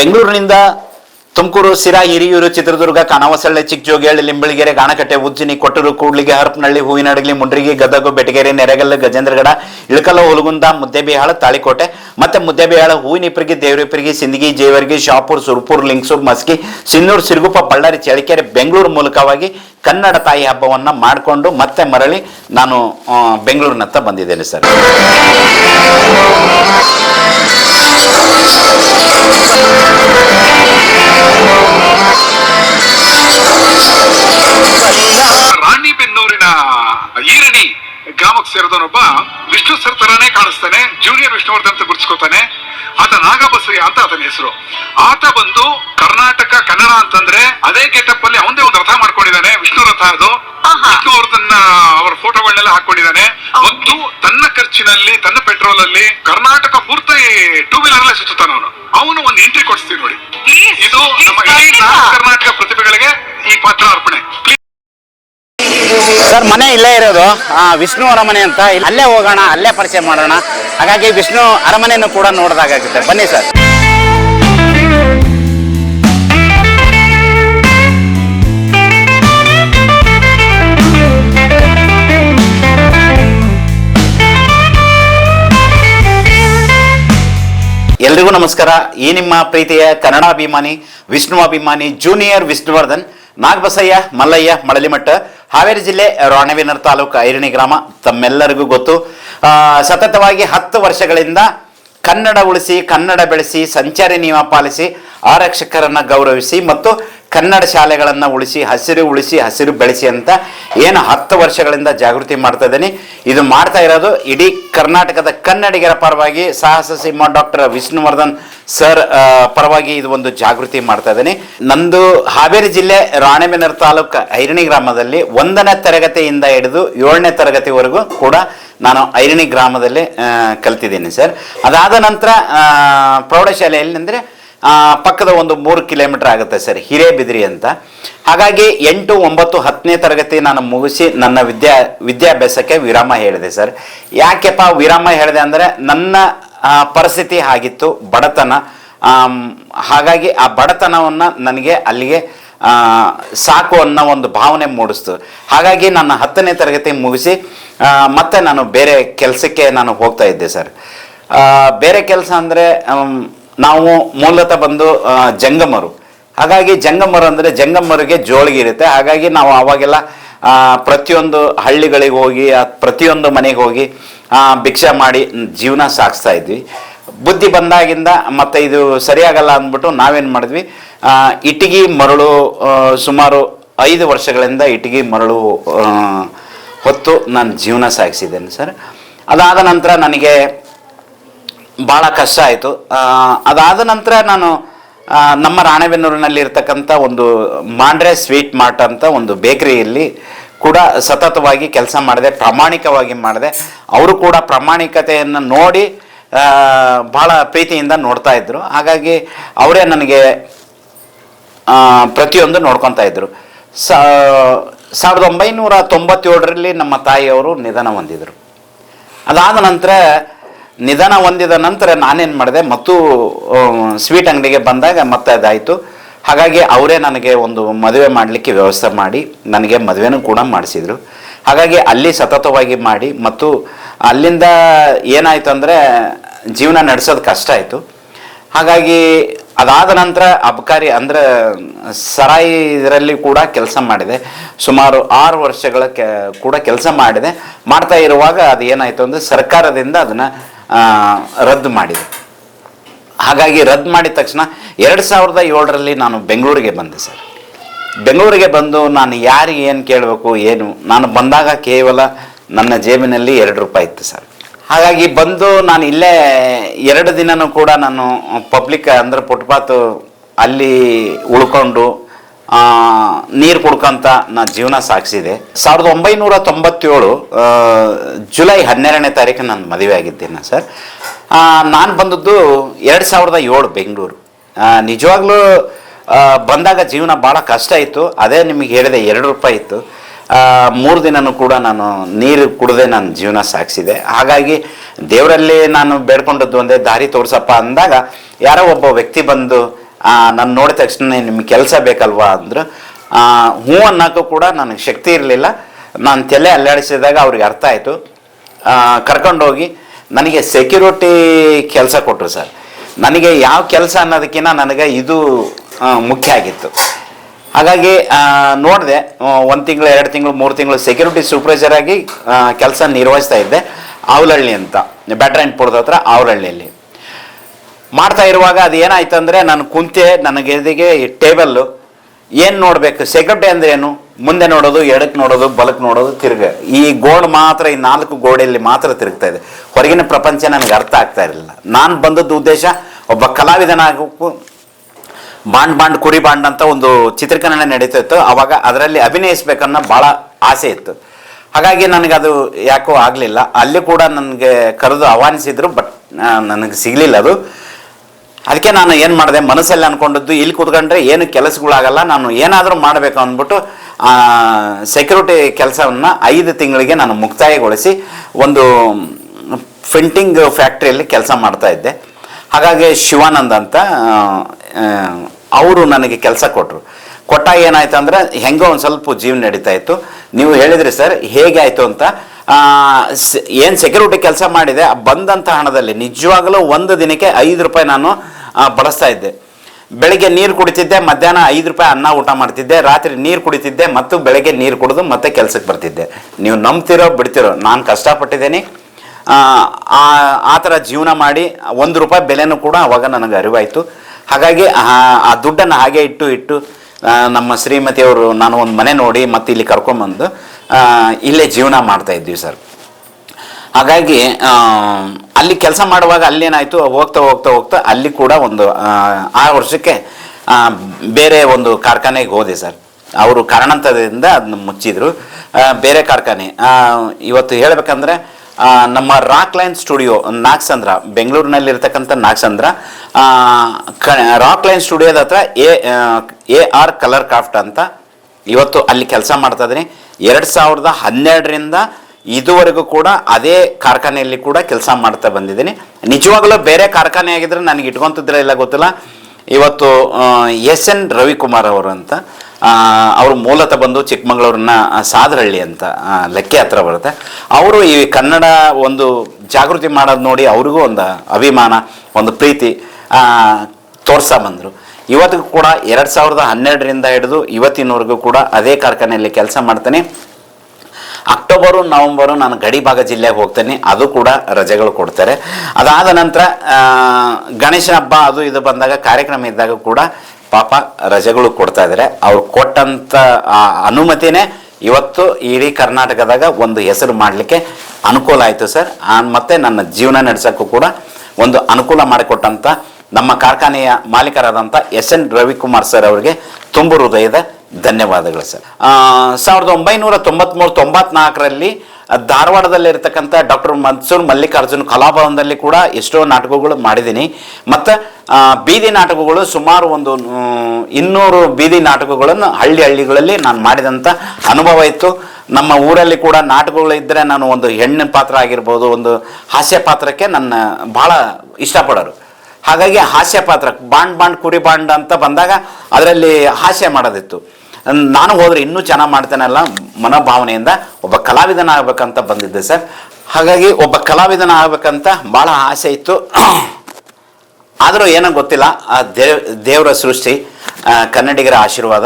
ಬೆಂಗಳೂರಿನಿಂದ ತುಮಕೂರು ಸಿರಾ ಹಿರಿಯೂರು ಚಿತ್ರದುರ್ಗ ಕನವಸಳ್ಳಿ ಚಿಕ್ಕಜೋಗಿಹಳ್ಳಿ ಲಿಂಬಳಿಗೆರೆ ಗಾಣಕಟ್ಟೆ ಉಜ್ಜಿನಿ ಕೊಟ್ಟರು ಕೂಡ್ಲಿಗೆ ಹರಪನಹಳ್ಳಿ ಹೂವಿನಡಗಲಿ ಮುಂಡ್ರಿಗಿ ಗದಗು ಬೆಟಗೇರಿ ನೆರಗಲ್ಲ ಗಜೇಂದ್ರಗಡ ಇಳಕಲ್ಲ ಹುಲಗುಂದ ಮುದ್ದೆಬಿಹಾಳ ತಾಳಿಕೋಟೆ ಮತ್ತೆ ಮುದ್ದೆಬಿಹಾಳ ಹೂವಿನಿಪ್ರಿಗೆ ದೇವರಿಪ್ರಿಗೆ ಸಿಂದಗಿ ಜೇವರ್ಗಿ ಶಾಪುರ್ ಸುರ್ಪುರ್ ಲಿಂಗ್ಸೂರ್ ಮಸ್ಕಿ ಸಿನ್ನೂರು ಸಿರುಗುಪ್ಪ ಬಳ್ಳಾರಿ ಚಳಿಕೆರೆ ಬೆಂಗಳೂರು ಮೂಲಕವಾಗಿ ಕನ್ನಡ ತಾಯಿ ಹಬ್ಬವನ್ನ ಮಾಡಿಕೊಂಡು ಮತ್ತೆ ಮರಳಿ ನಾನು ಬೆಂಗಳೂರಿನತ್ತ ಬಂದಿದ್ದೇನೆ ಸರ್. ಹಾಕೊಂಡಿದ್ದಾನೆ ಮತ್ತು ತನ್ನ ಖರ್ಚಿನಲ್ಲಿ ತನ್ನ ಪೆಟ್ರೋಲ್ ಅಲ್ಲಿ ಕರ್ನಾಟಕ ಪೂರ್ತಿ ಟೂ ವೀಲರ್ ಅಲ್ಲೇ ಸುತ್ತಾನ ಅವನು. ಅವನು ಒಂದು ಎಂಟ್ರಿ ಕೊಡಿಸ್ತೀವಿ ನೋಡಿ. ಇದು ನಮ್ಮ ಇಡೀ ಕರ್ನಾಟಕ ಪ್ರತಿಭೆಗಳಿಗೆ ಈ ಪಾತ್ರ ಅರ್ಪಣೆ. ಸರ್ ಮನೆ ಇಲ್ಲೇ ಇರೋದು. ಆ, ವಿಷ್ಣು ಅರಮನೆ ಅಂತ. ಇಲ್ಲಿ- ಅಲ್ಲೇ ಹೋಗೋಣ ಅಲ್ಲೇ ಪರಿಚಯ ಮಾಡೋಣ. ಹಾಗಾಗಿ ವಿಷ್ಣು ಅರಮನೆಯನ್ನು ಕೂಡ ನೋಡಿದಾಗುತ್ತೆ ಬನ್ನಿ ಸರ್. ಎಲ್ರಿಗೂ ನಮಸ್ಕಾರ. ಈ ನಿಮ್ಮ ಪ್ರೀತಿಯ ಕನ್ನಡಾಭಿಮಾನಿ ವಿಷ್ಣು ಅಭಿಮಾನಿ, ಜೂನಿಯರ್ ವಿಷ್ಣುವರ್ಧನ್, ನಾಗಬಸಯ್ಯ, ಮಲ್ಲಯ್ಯ, ಮಳಲಿಮಠ, ಹಾವೇರಿ ಜಿಲ್ಲೆ ರಾಣವೇನರ್ ತಾಲೂಕು ಐರಣಿ ಗ್ರಾಮ ತಮ್ಮೆಲ್ಲರಿಗೂ ಗೊತ್ತು. ಸತತವಾಗಿ ಹತ್ತು ವರ್ಷಗಳಿಂದ ಕನ್ನಡ ಉಳಿಸಿ, ಕನ್ನಡ ಬೆಳೆಸಿ, ಸಂಚಾರಿ ನಿಯಮ ಪಾಲಿಸಿ ಆರಕ್ಷಕರನ್ನ ಗೌರವಿಸಿ ಮತ್ತು ಕನ್ನಡ ಶಾಲೆಗಳನ್ನು ಉಳಿಸಿ, ಹಸಿರು ಉಳಿಸಿ, ಹಸಿರು ಬೆಳೆಸಿ ಅಂತ ಏನು ಹತ್ತು ವರ್ಷಗಳಿಂದ ಜಾಗೃತಿ ಮಾಡ್ತಾ ಇದ್ದೀನಿ. ಇದು ಮಾಡ್ತಾ ಇರೋದು ಇಡೀ ಕರ್ನಾಟಕದ ಕನ್ನಡಿಗರ ಪರವಾಗಿ ಸಾಹಸ ಸಿಂಹ ಡಾಕ್ಟರ್ ವಿಷ್ಣುವರ್ಧನ್ ಸರ್ ಪರವಾಗಿ ಇದು ಒಂದು ಜಾಗೃತಿ ಮಾಡ್ತಾ ಇದ್ದೀನಿ. ನಂದು ಹಾವೇರಿ ಜಿಲ್ಲೆ ರಾಣೆಬೆನ್ನೂರು ತಾಲೂಕು ಐರಣಿ ಗ್ರಾಮದಲ್ಲಿ ಒಂದನೇ ತರಗತಿಯಿಂದ ಹಿಡಿದು ಏಳನೇ ತರಗತಿವರೆಗೂ ಕೂಡ ನಾನು ಐರಣಿ ಗ್ರಾಮದಲ್ಲಿ ಕಲ್ತಿದ್ದೀನಿ ಸರ್. ಅದಾದ ನಂತರ ಪ್ರೌಢಶಾಲೆಯಲ್ಲಿ ಅಂದರೆ ಪಕ್ಕದ ಒಂದು ಮೂರು ಕಿಲೋಮೀಟರ್ ಆಗುತ್ತೆ ಸರ್ ಹಿರೇಬಿದ್ರಿ ಅಂತ. ಹಾಗಾಗಿ ಎಂಟು ಒಂಬತ್ತು ಹತ್ತನೇ ತರಗತಿ ನಾನು ಮುಗಿಸಿ ನನ್ನ ವಿದ್ಯಾ, ವಿದ್ಯಾಭ್ಯಾಸಕ್ಕೆ ವಿರಾಮ ಹೇಳಿದೆ ಸರ್. ಯಾಕೆಪ್ಪ ವಿರಾಮ ಹೇಳಿದೆ ಅಂದರೆ ನನ್ನ ಪರಿಸ್ಥಿತಿ ಆಗಿತ್ತು, ಬಡತನ. ಹಾಗಾಗಿ ಆ ಬಡತನವನ್ನು ನನಗೆ ಅಲ್ಲಿಗೆ ಸಾಕು ಅನ್ನೋ ಒಂದು ಭಾವನೆ ಮೂಡಿಸ್ತು. ಹಾಗಾಗಿ ನನ್ನ ಹತ್ತನೇ ತರಗತಿ ಮುಗಿಸಿ ಮತ್ತೆ ನಾನು ಬೇರೆ ಕೆಲಸಕ್ಕೆ ನಾನು ಹೋಗ್ತಾ ಇದ್ದೆ ಸರ್. ಬೇರೆ ಕೆಲಸ ಅಂದರೆ ನಾವು ಮೂಲತಃ ಬಂದು ಜಂಗಮರು. ಹಾಗಾಗಿ ಜಂಗಮರು ಅಂದರೆ ಜಂಗಮರಿಗೆ ಜೋಳಿಗೆ ಇರುತ್ತೆ. ಹಾಗಾಗಿ ನಾವು ಆವಾಗೆಲ್ಲ ಪ್ರತಿಯೊಂದು ಹಳ್ಳಿಗಳಿಗೆ ಹೋಗಿ ಪ್ರತಿಯೊಂದು ಮನೆಗೆ ಹೋಗಿ ಭಿಕ್ಷೆ ಮಾಡಿ ಜೀವನ ಸಾಗಿಸ್ತಾ ಇದ್ವಿ. ಬುದ್ಧಿ ಬಂದಾಗಿಂದ ಮತ್ತೆ ಇದು ಸರಿಯಾಗಲ್ಲ ಅಂದ್ಬಿಟ್ಟು ನಾವೇನು ಮಾಡಿದ್ವಿ ಇಟ್ಟಿಗೆ ಮರಳು ಸುಮಾರು ಐದು ವರ್ಷಗಳಿಂದ ಇಟ್ಟಿಗೆ ಮರಳು ಹೊತ್ತು ನಾನು ಜೀವನ ಸಾಗಿಸಿದ್ದೇನೆ ಸರ್. ಅದಾದ ನಂತರ ನನಗೆ ಭಾಳ ಕಷ್ಟ ಆಯಿತು. ಅದಾದ ನಂತರ ನಾನು ನಮ್ಮ ರಾಣೆಬೆನ್ನೂರಿನಲ್ಲಿ ಇರ್ತಕ್ಕಂಥ ಒಂದು ಮಾಂಡ್ರೆ ಸ್ವೀಟ್ ಮಾರ್ಟ್ ಅಂತ ಒಂದು ಬೇಕರಿಯಲ್ಲಿ ಕೂಡ ಸತತವಾಗಿ ಕೆಲಸ ಮಾಡಿದೆ, ಪ್ರಾಮಾಣಿಕವಾಗಿ ಮಾಡಿದೆ. ಅವರು ಕೂಡ ಪ್ರಾಮಾಣಿಕತೆಯನ್ನು ನೋಡಿ ಭಾಳ ಪ್ರೀತಿಯಿಂದ ನೋಡ್ತಾ ಇದ್ದರು ಹಾಗಾಗಿ ಅವರೇ ನನಗೆ ಪ್ರತಿಯೊಂದು ನೋಡ್ಕೊತಾ ಇದ್ದರು ಸಾವಿರದ ಒಂಬೈನೂರ ತೊಂಬತ್ತೇಳರಲ್ಲಿ ನಮ್ಮ ತಾಯಿಯವರು ನಿಧನ ಹೊಂದಿದರು. ಅದಾದ ನಂತರ ನಿಧನ ಹೊಂದಿದ ನಂತರ ನಾನೇನು ಮಾಡಿದೆ, ಮತ್ತು ಸ್ವೀಟ್ ಅಂಗಡಿಗೆ ಬಂದಾಗ ಮತ್ತೆ ಅದಾಯಿತು. ಹಾಗಾಗಿ ಅವರೇ ನನಗೆ ಒಂದು ಮದುವೆ ಮಾಡಲಿಕ್ಕೆ ವ್ಯವಸ್ಥೆ ಮಾಡಿ, ನನಗೆ ಮದುವೆನೂ ಕೂಡ ಮಾಡಿಸಿದರು. ಹಾಗಾಗಿ ಅಲ್ಲಿ ಸತತವಾಗಿ ಮಾಡಿ, ಮತ್ತು ಅಲ್ಲಿಂದ ಏನಾಯಿತು ಅಂದರೆ ಜೀವನ ನಡೆಸೋದು ಕಷ್ಟ ಆಯಿತು. ಹಾಗಾಗಿ ಅದಾದ ನಂತರ ಅಬಕಾರಿ ಅಂದರೆ ಸರಾಯಿ ಇದರಲ್ಲಿ ಕೂಡ ಕೆಲಸ ಮಾಡಿದೆ. ಸುಮಾರು ಆರು ವರ್ಷಗಳ ಕೆ, ಕೂಡ ಕೆಲಸ ಮಾಡಿದೆ. ಮಾಡ್ತಾ ಇರುವಾಗ ಅದು ಏನಾಯಿತು ಅಂದರೆ, ಸರ್ಕಾರದಿಂದ ಅದನ್ನು ರದ್ದು ಮಾಡಿದೆ. ಹಾಗಾಗಿ ರದ್ದು ಮಾಡಿದ ತಕ್ಷಣ ಎರಡು ಸಾವಿರದ ಏಳರಲ್ಲಿ ನಾನು ಬೆಂಗಳೂರಿಗೆ ಬಂದೆ ಸರ್. ಬೆಂಗಳೂರಿಗೆ ಬಂದು ನಾನು ಯಾರಿಗೆ ಏನು ಕೇಳಬೇಕು, ಏನು, ನಾನು ಬಂದಾಗ ಕೇವಲ ನನ್ನ ಜೇಬಿನಲ್ಲಿ ಎರಡು ರೂಪಾಯಿ ಇತ್ತು ಸರ್. ಹಾಗಾಗಿ ಬಂದು ನಾನು ಇಲ್ಲೇ ಎರಡು ದಿನನೂ ಕೂಡ ನಾನು ಪಬ್ಲಿಕ್ ಅಂದ್ರೆ ಫುಟ್ಪಾತು ಅಲ್ಲಿ ಉಳ್ಕೊಂಡು ನೀರು ಕುಡ್ಕೊಂತ ನಾ ಜೀವನ ಸಾಗಿಸಿದೆ. ಸಾವಿರದ ಒಂಬೈನೂರ ತೊಂಬತ್ತೇಳು ಜುಲೈ ಹನ್ನೆರಡನೇ ತಾರೀಕು ನಾನು ಮದುವೆ ಆಗಿದ್ದೇನೆ ಸರ್. ನಾನು ಬಂದದ್ದು ಎರಡು ಸಾವಿರದ ಏಳು ಬೆಂಗಳೂರು. ನಿಜವಾಗ್ಲೂ ಬಂದಾಗ ಜೀವನ ಭಾಳ ಕಷ್ಟ ಇತ್ತು. ಅದೇ ನಿಮಗೆ ಹೇಳಿದೆ, ಎರಡು ರೂಪಾಯಿ ಇತ್ತು. ಮೂರು ದಿನನೂ ಕೂಡ ನಾನು ನೀರು ಕುಡದೆ ನಾನು ಜೀವನ ಸಾಗಿಸಿದೆ. ಹಾಗಾಗಿ ದೇವರಲ್ಲಿ ನಾನು ಬೇಡ್ಕೊಂಡದ್ದು ಒಂದೇ, ದಾರಿ ತೋರಿಸಪ್ಪ ಅಂದಾಗ ಯಾರೋ ಒಬ್ಬ ವ್ಯಕ್ತಿ ಬಂದು ನಾನು ನೋಡಿದ ತಕ್ಷಣ ನಿಮ್ಗೆ ಕೆಲಸ ಬೇಕಲ್ವಾ ಅಂದರು. ಹ್ಞೂ ಅನ್ನೋಕ್ಕೂ ಕೂಡ ನನಗೆ ಶಕ್ತಿ ಇರಲಿಲ್ಲ. ನಾನು ತಲೆ ಅಲ್ಲಾಡಿಸಿದಾಗ ಅವ್ರಿಗೆ ಅರ್ಥ ಆಯಿತು. ಕರ್ಕೊಂಡೋಗಿ ನನಗೆ ಸೆಕ್ಯೂರಿಟಿ ಕೆಲಸ ಕೊಟ್ಟರು ಸರ್. ನನಗೆ ಯಾವ ಕೆಲಸ ಅನ್ನೋದಕ್ಕಿಂತ ನನಗೆ ಇದು ಮುಖ್ಯ ಆಗಿತ್ತು. ಹಾಗಾಗಿ ನೋಡಿದೆ ಒಂದು ತಿಂಗಳು, ಎರಡು ತಿಂಗಳು, ಮೂರು ತಿಂಗಳು ಸೆಕ್ಯೂರಿಟಿ ಸೂಪರ್ವೈಸರ್ ಆಗಿ ಕೆಲಸ ನಿರ್ವಹಿಸ್ತಾ ಇದ್ದೆ. ಅವಲಹಳ್ಳಿ ಅಂತ ಬ್ಯಾಟ್ರಾಯನ್ಪುರದ ಹತ್ರ ಆವಲಹಳ್ಳಿಯಲ್ಲಿ ಮಾಡ್ತಾ ಇರುವಾಗ ಅದು ಏನಾಯ್ತು ಅಂದರೆ ನಾನು ಕುಂತೆ, ನನಗೆ ಎದುರಿಗೆ ಟೇಬಲ್ಲು ಏನು ನೋಡಬೇಕು? ಸೆಕ್ಯೂರಿಟಿ ಅಂದ್ರೆ ಏನು? ಮುಂದೆ ನೋಡೋದು, ಎಡಕ್ಕೆ ನೋಡೋದು, ಬಲಕ್ಕೆ ನೋಡೋದು, ತಿರ್ಗ. ಈ ಗೋಡ್ ಮಾತ್ರ, ಈ ನಾಲ್ಕು ಗೋಡೆಯಲ್ಲಿ ಮಾತ್ರ ತಿರುಗ್ತಾ ಇದೆ. ಹೊರಗಿನ ಪ್ರಪಂಚ ನನಗೆ ಅರ್ಥ ಆಗ್ತಾ ಇರಲಿಲ್ಲ. ನಾನು ಬಂದದ್ದು ಉದ್ದೇಶ, ಒಬ್ಬ ಕಲಾವಿದನಾಗೂ, ಬಾಂಡ್ ಬಾಂಡ್, ಕುರಿ ಬಾಂಡ್ ಅಂತ ಒಂದು ಚಿತ್ರೀಕರಣ ನಡೀತಾ ಇತ್ತು. ಅವಾಗ ಅದರಲ್ಲಿ ಅಭಿನಯಿಸ್ಬೇಕನ್ನೋ ಭಾಳ ಆಸೆ ಇತ್ತು. ಹಾಗಾಗಿ ನನಗೆ ಅದು ಯಾಕೋ ಆಗಲಿಲ್ಲ. ಅಲ್ಲಿ ಕೂಡ ನನಗೆ ಕರೆದು ಆಹ್ವಾನಿಸಿದ್ರು, ಬಟ್ ನನಗೆ ಸಿಗಲಿಲ್ಲ ಅದು. ಅದಕ್ಕೆ ನಾನು ಏನು ಮಾಡಿದೆ, ಮನಸ್ಸಲ್ಲಿ ಅಂದ್ಕೊಂಡಿದ್ದು ಇಲ್ಲಿ ಕೂತ್ಕೊಂಡ್ರೆ ಏನು ಕೆಲಸಗಳಾಗಲ್ಲ, ನಾನು ಏನಾದರೂ ಮಾಡಬೇಕು ಅಂದ್ಬಿಟ್ಟು ಸೆಕ್ಯೂರಿಟಿ ಕೆಲಸವನ್ನು ಐದು ತಿಂಗಳಿಗೆ ನಾನು ಮುಕ್ತಾಯಗೊಳಿಸಿ ಒಂದು ಪ್ರಿಂಟಿಂಗ್ ಫ್ಯಾಕ್ಟ್ರಿಯಲ್ಲಿ ಕೆಲಸ ಮಾಡ್ತಾ ಇದ್ದೆ. ಹಾಗಾಗಿ ಶಿವಾನಂದ್ ಅಂತ ಅವರು ನನಗೆ ಕೆಲಸ ಕೊಟ್ಟರು ಕೊಟ್ಟಾಗ ಏನಾಯ್ತು ಅಂದರೆ, ಹೆಂಗೋ ಒಂದು ಸ್ವಲ್ಪ ಜೀವನ ನಡೀತಾ ಇತ್ತು. ನೀವು ಹೇಳಿದ್ರಿ ಸರ್, ಹೇಗೆ ಆಯಿತು ಅಂತ ಏನು ಸೆಕ್ಯೂರಿಟಿ ಕೆಲಸ ಮಾಡಿದೆ ಬಂದಂಥ ಹಣದಲ್ಲಿ ನಿಜವಾಗಲೂ ಒಂದು ದಿನಕ್ಕೆ ಐದು ರೂಪಾಯಿ ನಾನು ಬಳಸ್ತಾ ಇದ್ದೆ. ಬೆಳಗ್ಗೆ ನೀರು ಕುಡಿತಿದ್ದೆ ಮಧ್ಯಾಹ್ನ ಐದು ರೂಪಾಯಿ ಅನ್ನ ಊಟ ಮಾಡ್ತಿದ್ದೆ ರಾತ್ರಿ ನೀರು ಕುಡಿತಿದ್ದೆ ಮತ್ತು ಬೆಳಗ್ಗೆ ನೀರು ಕುಡಿದು ಮತ್ತೆ ಕೆಲಸಕ್ಕೆ ಬರ್ತಿದ್ದೆ. ನೀವು ನಂಬ್ತಿರೋ ಬಿಡ್ತಿರೋ ನಾನು ಕಷ್ಟಪಟ್ಟಿದ್ದೀನಿ. ಆ, ಥರ ಜೀವನ ಮಾಡಿ ಒಂದು ರೂಪಾಯಿ ಬೆಲೆನೂ ಕೂಡ ಅವಾಗ ನನಗೆ ಅರಿವಾಯಿತು. ಹಾಗಾಗಿ ಆ- ದುಡ್ಡನ್ನು ಹಾಗೆ ಇಟ್ಟು ಇಟ್ಟು ನಮ್ಮ ಶ್ರೀಮತಿಯವರು ನಾನು ಒಂದು ಮನೆ ನೋಡಿ ಮತ್ತೆ ಇಲ್ಲಿ ಕರ್ಕೊಂಬಂದು ಇಲ್ಲೇ ಜೀವನ ಮಾಡ್ತಾ ಇದ್ವಿ ಸರ್. ಹಾಗಾಗಿ ಅಲ್ಲಿ ಕೆಲಸ ಮಾಡುವಾಗ ಅಲ್ಲಿ ಏನಾಯಿತು ಹೋಗ್ತಾ ಹೋಗ್ತಾ ಹೋಗ್ತಾ ಅಲ್ಲಿ ಕೂಡ ಒಂದು ಆ, ವರ್ಷಕ್ಕೆ ಬೇರೆ ಒಂದು ಕಾರ್ಖಾನೆಗೆ ಹೋದೆ ಸರ್. ಅವರು ಕಾರಣಾಂತರದಿಂದ ಅದನ್ನ ಮುಚ್ಚಿದ್ರು. ಬೇರೆ ಕಾರ್ಖಾನೆ. ಇವತ್ತು ಹೇಳಬೇಕಂದ್ರೆ ನಮ್ಮ ರಾಕ್ ಲೈನ್ ಸ್ಟುಡಿಯೋ ನಾಗಸಂದ್ರ ಬೆಂಗಳೂರಿನಲ್ಲಿರ್ತಕ್ಕಂಥ ನಾಗಸಂದ್ರ ಕ ರಾಕ್ ಲೈನ್ ಸ್ಟುಡಿಯೋದ ಹತ್ರ A A R colour craft ಅಂತ ಇವತ್ತು ಅಲ್ಲಿ ಕೆಲಸ ಮಾಡ್ತಾ ಇದ್ದೀನಿ. ಎರಡು ಸಾವಿರದ ಹನ್ನೆರಡರಿಂದ ಇದುವರೆಗೂ ಕೂಡ ಅದೇ ಕಾರ್ಖಾನೆಯಲ್ಲಿ ಕೂಡ ಕೆಲಸ ಮಾಡ್ತಾ ಬಂದಿದ್ದೀನಿ. ನಿಜವಾಗಲೂ ಬೇರೆ ಕಾರ್ಖಾನೆ ಆಗಿದ್ರೆ ನನಗೆ ಇಟ್ಕೊಂತಿದ್ರೆ ಇಲ್ಲ ಗೊತ್ತಿಲ್ಲ. ಇವತ್ತು ಎಸ್ ಎನ್ ರವಿಕುಮಾರ್ ಅವರು ಅಂತ ಅವರು ಮೂಲತಃ ಬಂದು ಚಿಕ್ಕಮಗಳೂರಿನ ಸಾದರಹಳ್ಳಿ ಅಂತ ಲೆಕ್ಕೆ ಹತ್ರ ಬರುತ್ತೆ. ಅವರು ಈ ಕನ್ನಡ ಒಂದು ಜಾಗೃತಿ ಮಾಡೋದು ನೋಡಿ ಅವ್ರಿಗೂ ಒಂದು ಅಭಿಮಾನ, ಒಂದು ಪ್ರೀತಿ ತೋರಿಸ್ತಾ ಬಂದರು. ಇವತ್ತಿಗೂ ಕೂಡ ಎರಡು ಸಾವಿರದ ಹನ್ನೆರಡರಿಂದ ಹಿಡಿದು ಇವತ್ತಿನವರೆಗೂ ಕೂಡ ಅದೇ ಕಾರ್ಖಾನೆಯಲ್ಲಿ ಕೆಲಸ ಮಾಡ್ತೇನೆ. ಅಕ್ಟೋಬರು, ನವಂಬರು ನಾನು ಗಡಿ ಭಾಗ ಜಿಲ್ಲೆಗೆ ಹೋಗ್ತೇನೆ. ಅದು ಕೂಡ ರಜೆಗಳು ಕೊಡ್ತಾರೆ. ಅದಾದ ನಂತರ ಗಣೇಶ ಹಬ್ಬ ಅದು ಇದು ಬಂದಾಗ ಕಾರ್ಯಕ್ರಮ ಇದ್ದಾಗ ಕೂಡ ಪಾಪ ರಜೆಗಳು ಕೊಡ್ತಾ ಇದ್ದಾರೆ. ಅವ್ರು ಕೊಟ್ಟಂಥ ಅನುಮತಿನೇ ಇವತ್ತು ಇಡೀ ಕರ್ನಾಟಕದಾಗ ಒಂದು ಹೆಸರು ಮಾಡಲಿಕ್ಕೆ ಅನುಕೂಲ ಆಯಿತು ಸರ್. ಮತ್ತೆ ನನ್ನ ಜೀವನ ನಡೆಸೋಕ್ಕೂ ಕೂಡ ಒಂದು ಅನುಕೂಲ ಮಾಡಿಕೊಟ್ಟಂಥ ನಮ್ಮ ಕಾರ್ಖಾನೆಯ ಮಾಲೀಕರಾದಂಥ ಎಸ್ ಎನ್ ರವಿಕುಮಾರ್ ಸರ್ ಅವರಿಗೆ ತುಂಬು ಹೃದಯದ ಧನ್ಯವಾದಗಳು ಸರ್. ಸಾವಿರದ ಒಂಬೈನೂರ ತೊಂಬತ್ಮೂರು, ತೊಂಬತ್ನಾಲ್ಕರಲ್ಲಿ ಧಾರವಾಡದಲ್ಲಿರ್ತಕ್ಕಂಥ ಡಾಕ್ಟರ್ ಮನ್ಸೂರ್ ಮಲ್ಲಿಕಾರ್ಜುನ್ ಕಲಾಭವನದಲ್ಲಿ ಕೂಡ ಎಷ್ಟೋ ನಾಟಕಗಳು ಮಾಡಿದ್ದೀನಿ. ಮತ್ತು ಬೀದಿ ನಾಟಕಗಳು ಸುಮಾರು ಒಂದು ಇನ್ನೂರು ಬೀದಿ ನಾಟಕಗಳನ್ನು ಹಳ್ಳಿ ಹಳ್ಳಿಗಳಲ್ಲಿ ನಾನು ಮಾಡಿದಂಥ ಅನುಭವ ಇತ್ತು. ನಮ್ಮ ಊರಲ್ಲಿ ಕೂಡ ನಾಟಕಗಳು ಇದ್ದರೆ ನಾನು ಒಂದು ಹೆಣ್ಣಿನ ಪಾತ್ರ ಆಗಿರ್ಬೋದು, ಒಂದು ಹಾಸ್ಯ ಪಾತ್ರಕ್ಕೆ ನನ್ನ ಭಾಳ ಇಷ್ಟಪಡೋರು. ಹಾಗಾಗಿ ಹಾಸ್ಯ ಪಾತ್ರ, ಬಾಂಡ್ ಬಾಂಡ್ ಕುರಿ ಬಾಂಡ್ ಅಂತ ಬಂದಾಗ ಅದರಲ್ಲಿ ಹಾಸ್ಯ ಮಾಡೋದಿತ್ತು. ನಾನು ಹೋದ್ರೆ ಇನ್ನೂ ಚೆನ್ನಾಗಿ ಮಾಡ್ತೇನಲ್ಲ ಮನೋಭಾವನೆಯಿಂದ ಒಬ್ಬ ಕಲಾವಿದನ ಆಗ್ಬೇಕಂತ ಬಂದಿದ್ದೆ ಸರ್. ಹಾಗಾಗಿ ಒಬ್ಬ ಕಲಾವಿದನ ಆಗ್ಬೇಕಂತ ಭಾಳ ಆಸೆ ಇತ್ತು. ಆದರೂ ಏನೋ ಗೊತ್ತಿಲ್ಲ, ಆ ದೇವ್ ದೇವರ ಸೃಷ್ಟಿ ಕನ್ನಡಿಗರ ಆಶೀರ್ವಾದ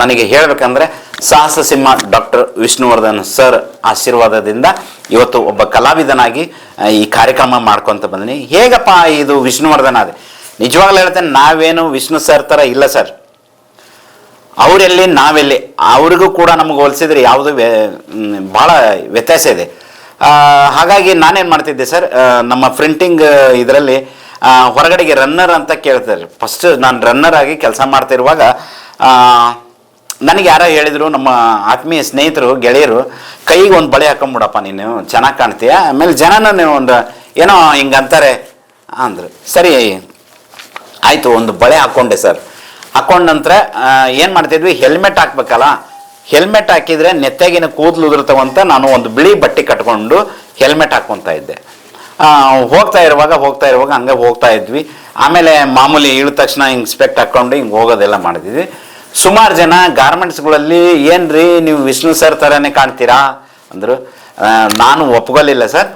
ನನಗೆ ಹೇಳಬೇಕಂದ್ರೆ ಸಾಹಸ ಸಿಂಹ ಡಾಕ್ಟರ್ ವಿಷ್ಣುವರ್ಧನ್ ಸರ್ ಆಶೀರ್ವಾದದಿಂದ ಇವತ್ತು ಒಬ್ಬ ಕಲಾವಿದನಾಗಿ ಈ ಕಾರ್ಯಕ್ರಮ ಮಾಡ್ಕೊತ ಬಂದಿನಿ. ಹೇಗಪ್ಪ ಇದು ವಿಷ್ಣುವರ್ಧನ್ ಅದೇ ನಿಜವಾಗ್ಲೂ ಹೇಳ್ತೇನೆ, ನಾವೇನು ವಿಷ್ಣು ಸರ್ ಥರ ಇಲ್ಲ ಸರ್. ಅವರೆಲ್ಲಿ, ನಾವೆಲ್ಲಿ, ಅವ್ರಿಗೂ ಕೂಡ ನಮಗೆ ಹೋಲಿಸಿದ್ರೆ ಯಾವುದು ಭಾಳ ವ್ಯತ್ಯಾಸ ಇದೆ. ಹಾಗಾಗಿ ನಾನೇನು ಮಾಡ್ತಿದ್ದೆ ಸರ್ ನಮ್ಮ ಪ್ರಿಂಟಿಂಗ್ ಇದರಲ್ಲಿ ಹೊರಗಡೆಗೆ ರನ್ನರ್ ಅಂತ ಕೇಳ್ತಾರೆ. ಫಸ್ಟ್ ನಾನು ರನ್ನರ್ ಆಗಿ ಕೆಲಸ ಮಾಡ್ತಿರುವಾಗ ನನಗೆ ಯಾರೋ ಹೇಳಿದರು, ನಮ್ಮ ಆತ್ಮೀಯ ಸ್ನೇಹಿತರು, ಗೆಳೆಯರು, ಕೈಗೆ ಒಂದು ಬಳೆ ಹಾಕೊಂಬಿಡಪ್ಪ ನೀನು, ಚೆನ್ನಾಗಿ ಕಾಣ್ತೀಯ? ಆಮೇಲೆ ಜನನ ಒಂದು, ಏನೋ ಹಿಂಗೆ ಅಂತಾರೆ ಅಂದರು. ಸರಿ, ಆಯಿತು, ಒಂದು ಬಳೆ ಹಾಕ್ಕೊಂಡೆ ಸರ್. ಹಾಕೊಂಡ ನಂತರ ಏನು ಮಾಡ್ತಿದ್ವಿ? ಹೆಲ್ಮೆಟ್ ಹಾಕ್ಬೇಕಲ್ಲ? ಹೆಲ್ಮೆಟ್ ಹಾಕಿದರೆ ನೆತ್ತಗಿನ ಕೂದಲು ಉದುರ್ತವಂತ ನಾನು ಒಂದು ಬಿಳಿ ಬಟ್ಟೆ ಕಟ್ಕೊಂಡು ಹೆಲ್ಮೆಟ್ ಹಾಕ್ಕೊತಾ ಇದ್ದೆ. ಹೋಗ್ತಾ ಇರುವಾಗ ಹೋಗ್ತಾ ಇರುವಾಗ ಹಂಗೆ ಹೋಗ್ತಾ ಇದ್ವಿ. ಆಮೇಲೆ ಮಾಮೂಲಿ ಇಳಿದ ತಕ್ಷಣ ಹಿಂಗೆ ಸ್ಪೆಕ್ಟ್ ಹಾಕ್ಕೊಂಡು ಹಿಂಗೆ ಹೋಗೋದೆಲ್ಲ ಮಾಡಿದ್ವಿ. ಸುಮಾರು ಜನ ಗಾರ್ಮೆಂಟ್ಸ್ಗಳಲ್ಲಿ, ಏನ್ರಿ ನೀವು ವಿಷ್ಣು ಸರ್ ಥರನೇ ಕಾಣ್ತೀರಾ? ಅಂದರು ನಾನು ಒಪ್ಕೊಲಿಲ್ಲ ಸರ್.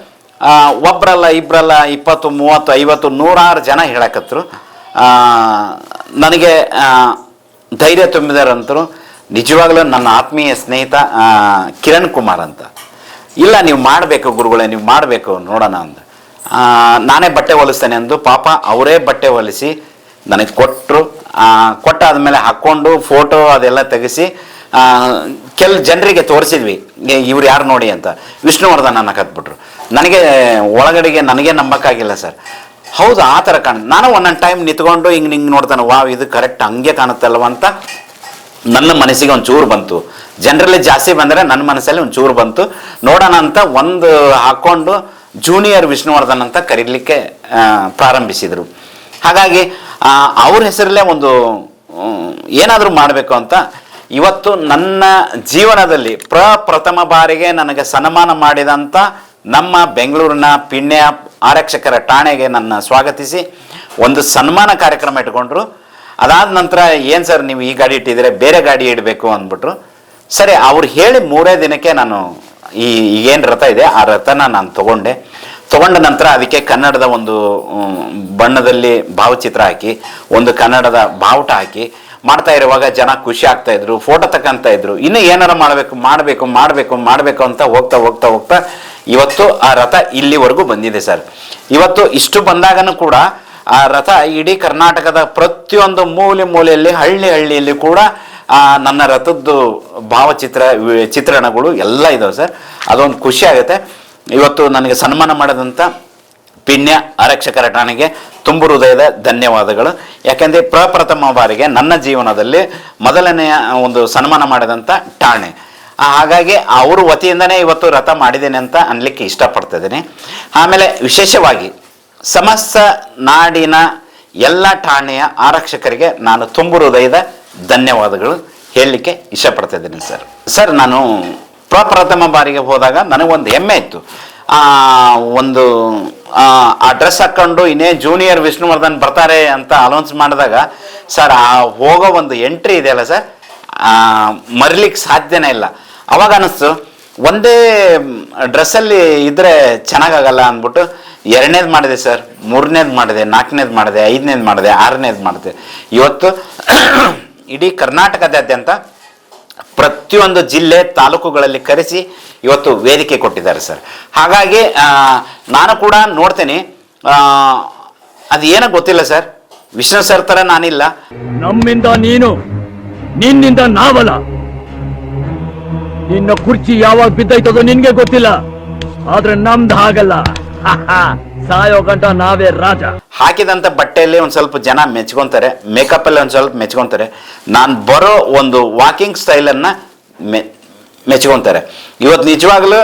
ಒಬ್ರಲ್ಲ, ಇಬ್ರಲ್ಲ, ಇಪ್ಪತ್ತು, ಮೂವತ್ತು, ಐವತ್ತು, ನೂರಾರು ಜನ ಹೇಳಕತ್ರು. ನನಗೆ ಧೈರ್ಯ ತುಂಬಿದಾರಂತರು, ನಿಜವಾಗ್ಲೂ ನನ್ನ ಆತ್ಮೀಯ ಸ್ನೇಹಿತ ಕಿರಣ್ ಕುಮಾರ್ ಅಂತ. ಇಲ್ಲ, ನೀವು ಮಾಡಬೇಕು ಗುರುಗಳೇ, ನೀವು ಮಾಡಬೇಕು, ನೋಡೋಣ ಅಂದ ನಾನೇ ಬಟ್ಟೆ ಹೊಲಿಸ್ತೇನೆ ಅಂದು, ಪಾಪ, ಅವರೇ ಬಟ್ಟೆ ಹೊಲಿಸಿ, ನನಗೆ ಕೊಟ್ಟರು ಕೊಟ್ಟಾದ್ಮೇಲೆ ಹಾಕ್ಕೊಂಡು ಫೋಟೋ ಅದೆಲ್ಲ ತೆಗೆಸಿ ಕೆಲ ಜನರಿಗೆ ತೋರಿಸಿದ್ವಿ. ಇವ್ರು ಯಾರು ನೋಡಿ ಅಂತ. ವಿಷ್ಣುವರ್ಧನ್ ಅನ್ನಕ್ಕೆ ಕತ್ಬಿಟ್ರು ನನಗೆ ಒಳಗಡೆಗೆ ನನಗೆ ನಂಬಕ್ಕಾಗಿಲ್ಲ ಸರ್. ಹೌದು, ಆ ಥರ ಕಾಣ, ನಾನು ಒಂದೊಂದು ಟೈಮ್ ನಿಂತ್ಕೊಂಡು ಹಿಂಗೆ ಹಿಂಗೆ ನೋಡ್ತಾನೆ, ವಾವ್, ಇದು ಕರೆಕ್ಟ್ ಹಂಗೆ ಕಾಣುತ್ತಲ್ವ ಅಂತ ನನ್ನ ಮನಸ್ಸಿಗೆ ಒಂದು ಚೂರು ಬಂತು. ಜನರಲ್ಲಿ ಜಾಸ್ತಿ ಬಂದರೆ ನನ್ನ ಮನಸ್ಸಲ್ಲಿ ಒಂದು ಚೂರು ಬಂತು. ನೋಡೋಣ ಅಂತ ಒಂದು ಹಾಕ್ಕೊಂಡು ಜೂನಿಯರ್ ವಿಷ್ಣುವರ್ಧನ್ ಅಂತ ಕರೀಲಿಕ್ಕೆ ಪ್ರಾರಂಭಿಸಿದರು. ಹಾಗಾಗಿ ಅವ್ರ ಹೆಸರಲ್ಲೇ ಒಂದು ಏನಾದರೂ ಮಾಡಬೇಕು ಅಂತ ಇವತ್ತು ನನ್ನ ಜೀವನದಲ್ಲಿ ಪ್ರಪ್ರಥಮ ಬಾರಿಗೆ ನನಗೆ ಸನ್ಮಾನ ಮಾಡಿದಂಥ ನಮ್ಮ ಬೆಂಗಳೂರಿನ ಪಿಣ್ಯ ಆರಕ್ಷಕರ ಠಾಣೆಗೆ ನನ್ನ ಸ್ವಾಗತಿಸಿ ಒಂದು ಸನ್ಮಾನ ಕಾರ್ಯಕ್ರಮ ಇಟ್ಕೊಂಡ್ರು. ಅದಾದ ನಂತರ ಏನು ಸರ್ ನೀವು ಈ ಗಾಡಿ ಇಟ್ಟಿದ್ರೆ ಬೇರೆ ಗಾಡಿ ಇಡಬೇಕು ಅಂದ್ಬಿಟ್ರು. ಸರಿ, ಅವ್ರು ಹೇಳಿ ಮೂರೇ ದಿನಕ್ಕೆ ನಾನು ಈ ಏನು ರಥ ಇದೆ, ಆ ರಥನ ನಾನು ತಗೊಂಡೆ. ತಗೊಂಡ ನಂತರ ಅದಕ್ಕೆ ಕನ್ನಡದ ಒಂದು ಬಣ್ಣದಲ್ಲಿ ಭಾವಚಿತ್ರ ಹಾಕಿ ಒಂದು ಕನ್ನಡದ ಬಾವುಟ ಹಾಕಿ ಮಾಡ್ತಾ ಇರುವಾಗ ಜನ ಖುಷಿ ಆಗ್ತಾ ಇದ್ರು ಫೋಟೋ ತಕ್ಕಂತ ಇದ್ರು. ಇನ್ನು ಏನಾರ ಮಾಡಬೇಕು ಮಾಡಬೇಕು ಮಾಡಬೇಕು ಮಾಡಬೇಕು ಅಂತ ಹೋಗ್ತಾ ಹೋಗ್ತಾ ಹೋಗ್ತಾ ಇವತ್ತು ಆ ರಥ ಇಲ್ಲಿವರೆಗೂ ಬಂದಿದೆ ಸರ್. ಇವತ್ತು ಇಷ್ಟು ಬಂದಾಗನೂ ಕೂಡ ಆ ರಥ ಇಡೀ ಕರ್ನಾಟಕದ ಪ್ರತಿಯೊಂದು ಮೂಲೆ ಮೂಲೆಯಲ್ಲಿ ಹಳ್ಳಿ ಹಳ್ಳಿಯಲ್ಲಿ ಕೂಡ ಆ, ನನ್ನ ರಥದ್ದು ಭಾವಚಿತ್ರ ಚಿತ್ರಣಗಳು ಎಲ್ಲ ಇದಾವೆ ಸರ್. ಅದೊಂದು ಖುಷಿ ಆಗುತ್ತೆ. ಇವತ್ತು ನನಗೆ ಸನ್ಮಾನ ಮಾಡಿದಂಥ ಪಿಣ್ಯ ಆರಕ್ಷಕರ ಠಾಣೆಗೆ ತುಂಬು ಹೃದಯದ ಧನ್ಯವಾದಗಳು. ಯಾಕೆಂದರೆ ಪ್ರಪ್ರಥಮ ಬಾರಿಗೆ ನನ್ನ ಜೀವನದಲ್ಲಿ ಮೊದಲನೆಯ ಒಂದು ಸನ್ಮಾನ ಮಾಡಿದಂಥ ಠಾಣೆ. ಹಾಗಾಗಿ ಅವ್ರ ವತಿಯಿಂದನೇ ಇವತ್ತು ರಥ ಮಾಡಿದ್ದೇನೆ ಅಂತ ಅನ್ಲಿಕ್ಕೆ ಇಷ್ಟಪಡ್ತಿದ್ದೀನಿ ಆಮೇಲೆ ವಿಶೇಷವಾಗಿ ಸಮಸ್ತ ನಾಡಿನ ಎಲ್ಲ ಠಾಣೆಯ ಆರಕ್ಷಕರಿಗೆ ನಾನು ತುಂಬು ಹೃದಯದ ಧನ್ಯವಾದಗಳು ಹೇಳಲಿಕ್ಕೆ ಇಷ್ಟಪಡ್ತಿದ್ದೀನಿ ಸರ್. ಸರ್, ನಾನು ಪ್ರಪ್ರಥಮ ಬಾರಿಗೆ ಹೋದಾಗ ನನಗೊಂದು ಹೆಮ್ಮೆ ಇತ್ತು. ಒಂದು ಆ, ಡ್ರೆಸ್ ಹಾಕ್ಕೊಂಡು ಇನ್ನೇ ಜೂನಿಯರ್ ವಿಷ್ಣುವರ್ಧನ್ ಬರ್ತಾರೆ ಅಂತ ಅನೌನ್ಸ್ ಮಾಡಿದಾಗ ಸರ್ ಆ ಹೋಗೋ ಒಂದು ಎಂಟ್ರಿ ಇದೆಯಲ್ಲ ಸರ್? ಮರಿಲಿಕ್ಕೆ ಸಾಧ್ಯನೇ ಇಲ್ಲ. ಅವಾಗ ಅನಿಸ್ತು ಒಂದೇ ಡ್ರೆಸ್ಸಲ್ಲಿ ಇದ್ರೆ ಚೆನ್ನಾಗಾಗಲ್ಲ ಅಂದ್ಬಿಟ್ಟು ಎರಡನೇದು ಮಾಡಿದೆ ಸರ್ ಮೂರನೇದು ಮಾಡಿದೆ ನಾಲ್ಕನೇದು ಮಾಡಿದೆ ಐದನೇದು ಮಾಡಿದೆ ಆರನೇದು ಮಾಡಿದೆ. ಇವತ್ತು ಇಡೀ ಕರ್ನಾಟಕದಾದ್ಯಂತ ಪ್ರತಿಯೊಂದು ಜಿಲ್ಲೆ ತಾಲೂಕುಗಳಲ್ಲಿ ಕರೆಸಿ ಇವತ್ತು ವೇದಿಕೆ ಕೊಟ್ಟಿದ್ದಾರೆ ಸರ್. ಹಾಗಾಗಿ ನಾನು ಕೂಡ ನೋಡ್ತೇನೆ. ಅದು ಏನೋ ಗೊತ್ತಿಲ್ಲ ಸರ್. ವಿಷ್ಣು ಸರ್ ತರ ನಾನಿಲ್ಲ. ನಮ್ಮಿಂದ ನೀನು, ನಿನ್ನಿಂದ ನಾವಲ್ಲ. ನಿನ್ನ ಕುರ್ಚಿ ಯಾವಾಗ ಬಿದ್ದೈತದೋ ನಿನ್ಗೆ ಗೊತ್ತಿಲ್ಲ. ಆದ್ರೆ ನಮ್ದು ಹಾಗಲ್ಲ. ಸಾಯೋ ಗಂಟ ನಾವೇ ರಾಜ. ಹಾಕಿದಂತ ಬಟ್ಟೆಯಲ್ಲಿ ಒಂದು ಸ್ವಲ್ಪ ಜನ ಮೆಚ್ಕೊಂತಾರೆ ಮೇಕಪ್ ಅಲ್ಲಿ ಒಂದ್ ಸ್ವಲ್ಪ ಮೆಚ್ಕೊಂತಾರೆ. ನಾನು ಬರೋ ಒಂದು ವಾಕಿಂಗ್ ಸ್ಟೈಲನ್ನು ಮೆ, ಮೆಚ್ಕೊತಾರೆ. ಇವತ್ತು ನಿಜವಾಗ್ಲೂ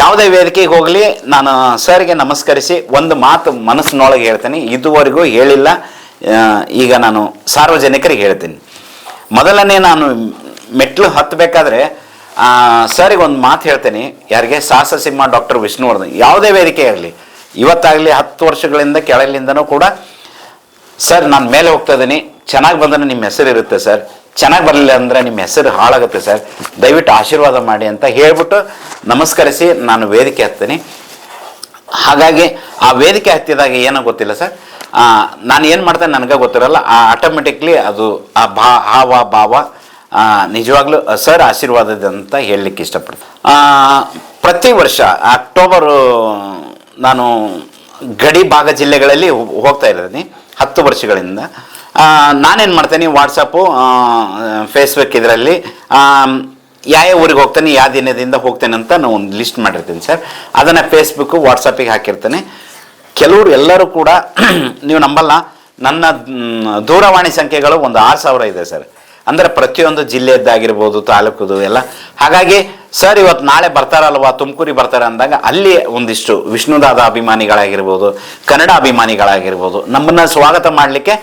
ಯಾವುದೇ ವೇದಿಕೆಗೆ ಹೋಗಲಿ, ನಾನು ಸರ್ಗೆ ನಮಸ್ಕರಿಸಿ ಒಂದು ಮಾತು ಮನಸ್ಸಿನೊಳಗೆ ಹೇಳ್ತೀನಿ. ಇದುವರೆಗೂ ಹೇಳಿಲ್ಲ. ಈಗ ನಾನು ಸಾರ್ವಜನಿಕರಿಗೆ ಹೇಳ್ತೀನಿ. ಮೊದಲನೇ ನಾನು ಮೆಟ್ಲು ಹತ್ತಬೇಕಾದ್ರೆ ಸರಿಗೆ ಒಂದು ಮಾತು ಹೇಳ್ತೀನಿ. ಯಾರಿಗೆ ಸಾಹಸ ಸಿಂಹ ಡಾಕ್ಟರ್ ವಿಷ್ಣುವರ್ಧನ್, ಯಾವುದೇ ವೇದಿಕೆ ಆಗಲಿ. ಇವತ್ತಾಗಲಿ ಹತ್ತು ವರ್ಷಗಳಿಂದ ಕೆಳಗಿಂದನೂ ಕೂಡ, ಸರ್, ನಾನು ಮೇಲೆ ಹೋಗ್ತಾ ಇದ್ದೀನಿ. ಚೆನ್ನಾಗಿ ಬಂದರೆ ನಿಮ್ಮ ಹೆಸರು ಇರುತ್ತೆ, ಸರ್. ಚೆನ್ನಾಗಿ ಬರಲಿಲ್ಲ ಅಂದರೆ ನಿಮ್ಮ ಹೆಸರು ಹಾಳಾಗುತ್ತೆ, ಸರ್. ದಯವಿಟ್ಟು ಆಶೀರ್ವಾದ ಮಾಡಿ ಅಂತ ಹೇಳ್ಬಿಟ್ಟು ನಮಸ್ಕರಿಸಿ ನಾನು ವೇದಿಕೆ ಹತ್ತೀನಿ. ಹಾಗಾಗಿ ಆ ವೇದಿಕೆ ಹತ್ತಿದಾಗ ಏನೋ ಗೊತ್ತಿಲ್ಲ, ಸರ್. ನಾನು ಏನು ಮಾಡ್ತೇನೆ ನನಗೆ ಗೊತ್ತಿರಲ್ಲ. ಆ ಆಟೋಮೆಟಿಕ್ಲಿ ಅದು ಆ ಭಾ, ಹಾವ, ಭಾವ ನಿಜವಾಗ್ಲೂ ಸರ್, ಆಶೀರ್ವಾದದ ಅಂತ ಹೇಳಲಿಕ್ಕೆ ಇಷ್ಟಪಡ್ತೀನಿ. ಪ್ರತಿ ವರ್ಷ ಅಕ್ಟೋಬರು ನಾನು ಗಡಿ ಭಾಗ ಜಿಲ್ಲೆಗಳಲ್ಲಿ ಹೋಗ್ತಾ ಇದ್ದೀನಿ ಹತ್ತು ವರ್ಷಗಳಿಂದ. ನಾನೇನು ಮಾಡ್ತೇನೆ ವಾಟ್ಸಪ್ಪು ಫೇಸ್ಬುಕ್ ಇದರಲ್ಲಿ ಯಾವ ಊರಿಗೆ ಹೋಗ್ತೇನೆ, ಯಾವ ದಿನದಿಂದ ಹೋಗ್ತೇನೆ ಅಂತ ನಾನು ಒಂದು ಲಿಸ್ಟ್ ಮಾಡಿರ್ತೀನಿ ಸರ್ ಅದನ್ನು ಫೇಸ್ಬುಕ್ಕು ವಾಟ್ಸಪ್ಪಿಗೆ ಹಾಕಿರ್ತೇನೆ. ಕೆಲವರು ಎಲ್ಲರೂ ಕೂಡ ನೀವು ನಂಬಲ್ಲ, ನನ್ನ ದೂರವಾಣಿ ಸಂಖ್ಯೆಗಳು ಒಂದು ಆರು ಸಾವಿರ ಇದೆ ಸರ್ ಅಂದರೆ ಪ್ರತಿಯೊಂದು ಜಿಲ್ಲೆಯದ್ದಾಗಿರ್ಬೋದು, ತಾಲೂಕುದು ಎಲ್ಲ. ಹಾಗಾಗಿ ಸರ್, ಇವತ್ತು ನಾಳೆ ಬರ್ತಾರಲ್ವಾ? ತುಮಕೂರಿಗೆ ಬರ್ತಾರೆ ಅಂದಾಗ ಅಲ್ಲಿ ಒಂದಿಷ್ಟು ವಿಷ್ಣುದಾದ ಅಭಿಮಾನಿಗಳಾಗಿರ್ಬೋದು, ಕನ್ನಡ ಅಭಿಮಾನಿಗಳಾಗಿರ್ಬೋದು ನಮ್ಮನ್ನು ಸ್ವಾಗತ ಮಾಡಲಿಕ್ಕೆ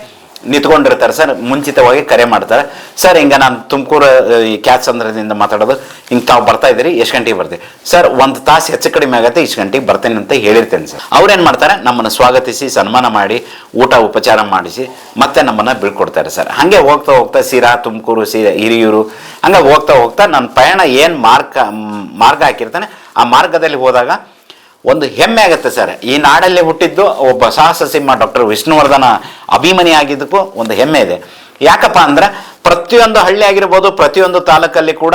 ನಿಂತ್ಕೊಂಡಿರ್ತಾರೆ ಸರ್, ಮುಂಚಿತವಾಗಿ ಕರೆ ಮಾಡ್ತಾರೆ. ಸರ್, ಹಿಂಗೆ ನಾನು ತುಮಕೂರು ಈ ಕ್ಯಾಚ್ ಸಂದ್ರದಿಂದ ಮಾತಾಡೋದು, ಹಿಂಗೆ ತಾವು ಬರ್ತಾ ಇದ್ದೀರಿ, ಎಷ್ಟು ಗಂಟೆಗೆ ಬರ್ತೀವಿ ಸರ್, ಒಂದು ತಾಸು ಹೆಚ್ಚು ಕಡಿಮೆ ಆಗುತ್ತೆ, ಇಷ್ಟು ಗಂಟೆಗೆ ಬರ್ತೇನೆ ಅಂತ ಹೇಳಿರ್ತೇನೆ ಸರ್. ಅವ್ರೇನು ಮಾಡ್ತಾರೆ, ನಮ್ಮನ್ನು ಸ್ವಾಗತಿಸಿ, ಸನ್ಮಾನ ಮಾಡಿ, ಊಟ ಉಪಚಾರ ಮಾಡಿಸಿ, ಮತ್ತೆ ನಮ್ಮನ್ನು ಬೀಳ್ಕೊಡ್ತಾರೆ ಸರ್. ಹಾಗೆ ಹೋಗ್ತಾ ಹೋಗ್ತಾ ಸೀರಾ, ತುಮಕೂರು, ಸಿ, ಹಿರಿಯೂರು, ಹಂಗೆ ಹೋಗ್ತಾ ಹೋಗ್ತಾ ನನ್ನ ಪಯಣ ಏನು ಮಾರ್ಗ ಮಾರ್ಗ ಹಾಕಿರ್ತಾನೆ, ಆ ಮಾರ್ಗದಲ್ಲಿ ಹೋದಾಗ ಒಂದು ಹೆಮ್ಮೆ ಆಗುತ್ತೆ ಸರ್. ಈ ನಾಡಲ್ಲೇ ಹುಟ್ಟಿದ್ದು ಒಬ್ಬ ಸಾಹಸ ಸಿಂಹ ಡಾಕ್ಟರ್ ವಿಷ್ಣುವರ್ಧನ ಅಭಿಮನಿ ಆಗಿದ್ದಕ್ಕೂ ಒಂದು ಹೆಮ್ಮೆ ಇದೆ. ಯಾಕಪ್ಪ ಅಂದ್ರೆ ಪ್ರತಿಯೊಂದು ಹಳ್ಳಿ ಆಗಿರ್ಬೋದು, ಪ್ರತಿಯೊಂದು ತಾಲೂಕಲ್ಲಿ ಕೂಡ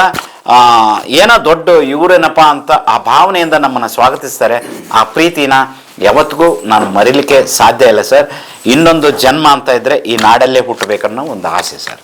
ಏನೋ ದೊಡ್ಡ ಇವರೇನಪ್ಪ ಅಂತ ಆ ಭಾವನೆಯಿಂದ ನಮ್ಮನ್ನು ಸ್ವಾಗತಿಸ್ತಾರೆ. ಆ ಪ್ರೀತಿನ ಯಾವತ್ತಿಗೂ ನಾನು ಮರಿಲಿಕ್ಕೆ ಸಾಧ್ಯ ಇಲ್ಲ ಸರ್. ಇನ್ನೊಂದು ಜನ್ಮ ಅಂತ ಇದ್ರೆ ಈ ನಾಡಲ್ಲೇ ಹುಟ್ಟಬೇಕನ್ನೋ ಒಂದು ಆಸೆ ಸರ್.